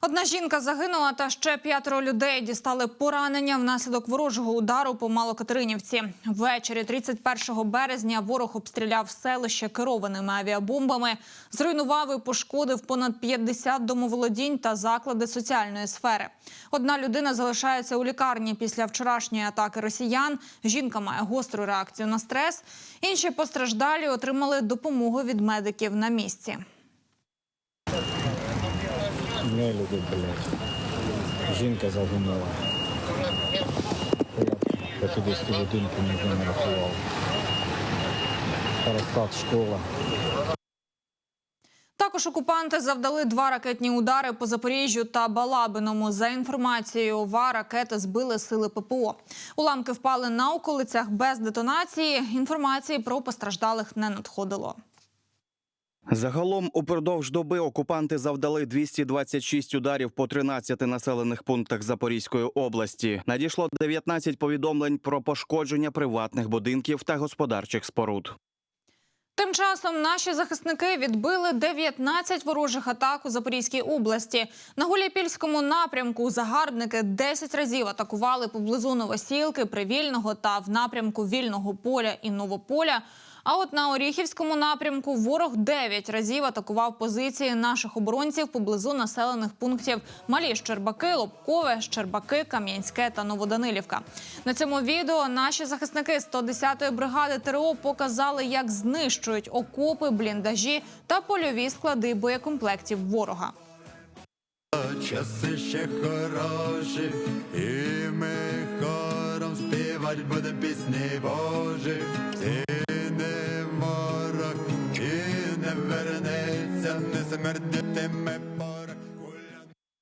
Одна жінка загинула, та ще п'ятеро людей дістали поранення внаслідок ворожого удару по Малокатеринівці. Ввечері 31 березня ворог обстріляв селище керованими авіабомбами, зруйнував і пошкодив понад 50 домоволодінь та заклади соціальної сфери. Одна людина залишається у лікарні після вчорашньої атаки росіян. Жінка має гостру реакцію на стрес. Інші постраждалі отримали допомогу від медиків на місці. Не люди, блядь. Жінка загинула. Порядка 50 будинку ніхто не рахував. Старостат, школа. Також окупанти завдали два ракетні удари по Запоріжжю та Балабиному. За інформацією ОВА, ракети збили сили ППО. Уламки впали на околицях без детонації. Інформації про постраждалих не надходило. Загалом упродовж доби окупанти завдали 226 ударів по 13 населених пунктах Запорізької області. Надійшло 19 повідомлень про пошкодження приватних будинків та господарчих споруд. Тим часом наші захисники відбили 19 ворожих атак у Запорізькій області. На Гуляйпільському напрямку загарбники 10 разів атакували поблизу Новосілки, Привільного та в напрямку Вільного поля і Новополя. А от на Оріхівському напрямку ворог 9 разів атакував позиції наших оборонців поблизу населених пунктів Малі Щербаки, Лобкове, Щербаки, Кам'янське та Новоданилівка. На цьому відео наші захисники 110-ї бригади ТРО показали, як знищують окопи, бліндажі та польові склади боєкомплектів ворога. Часи ще хороші, і ми хором співать буде пісні Божі. Ти не ворог, і не вернеться, не смердитиме